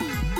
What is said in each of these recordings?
Mm-hmm.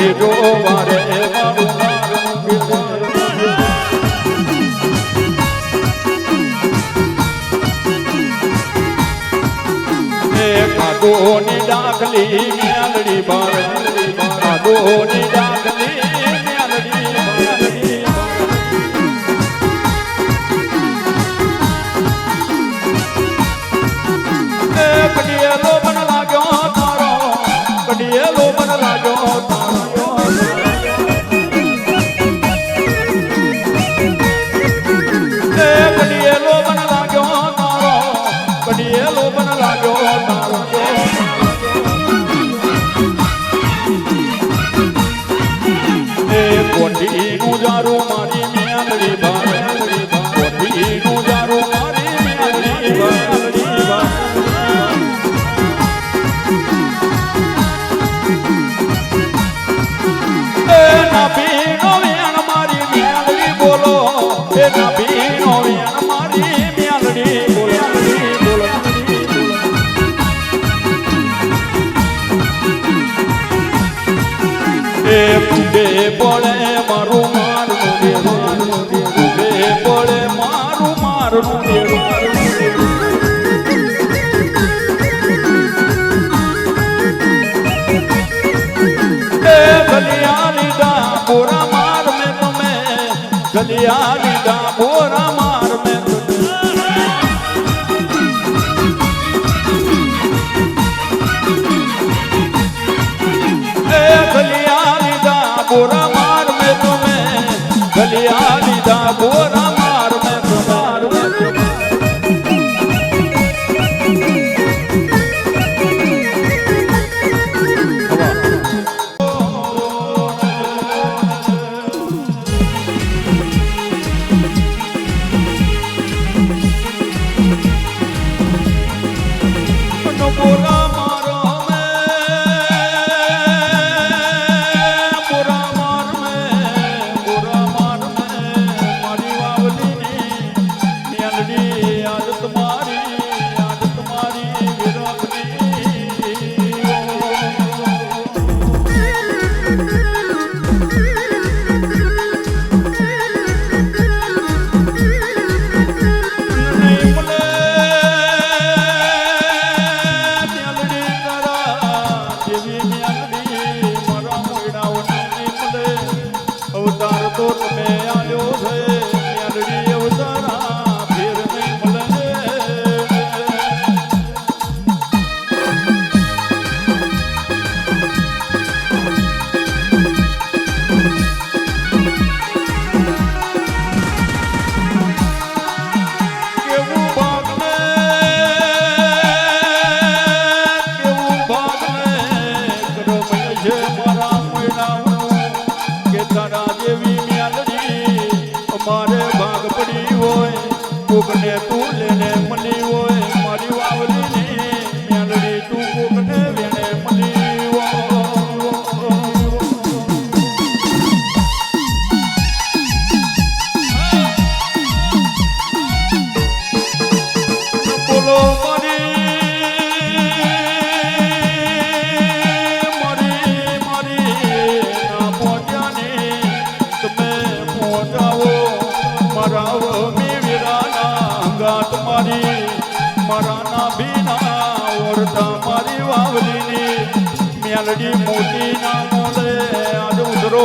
બીજો વારે કાદોની ડાકલી મેલડી બાર. કાદોની પડે મારું લિયારી ગામોરા ખેતાના જેવી મ્યાલડી અમારે ભાગ પડી હોય કોકને તું લે આંગળી મોટી ના મોલે આજ ઉધરો